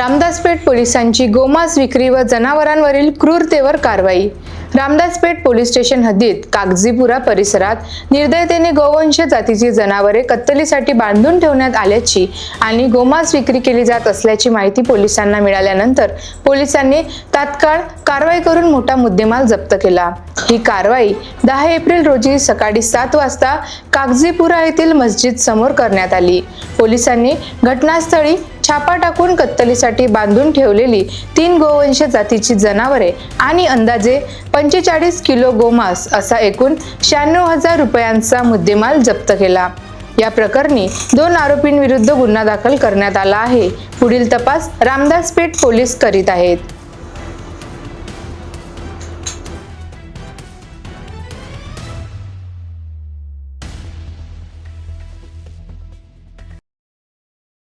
रामदासपेठ पोलिसांची गोमांस विक्री व जनावरांवरील क्रूरतेवर कारवाई. रामदासपेठ पोलीस स्टेशन हद्दीत कागजीपुरा परिसरात निर्दयतेने गोवंश जातीची जनावरे कत्तलीसाठी बांधून ठेवण्यात आल्याची आणि गोमांस विक्री केली जात असल्याची माहिती पोलिसांना मिळाल्यानंतर पोलिसांनी तात्काळ कारवाई करून मोठा मुद्देमाल जप्त केला. ही कारवाई दहा एप्रिल रोजी सकाळी सात वाजता कागजीपुरा येथील मस्जिद समोर करण्यात आली. पोलिसांनी घटनास्थळी छापा टाकून कत्तलीसाठी बांधून ठेवलेली तीन गोवंश जातीची जनावरे आणि अंदाजे पंचेचाळीस किलो गोमांस असा एकूण शहाण्णव हजार रुपयांचा मुद्देमाल जप्त केला. या प्रकरणी दोन आरोपींविरुद्ध गुन्हा दाखल करण्यात आला आहे. पुढील तपास रामदासपेठ पोलीस करीत आहेत.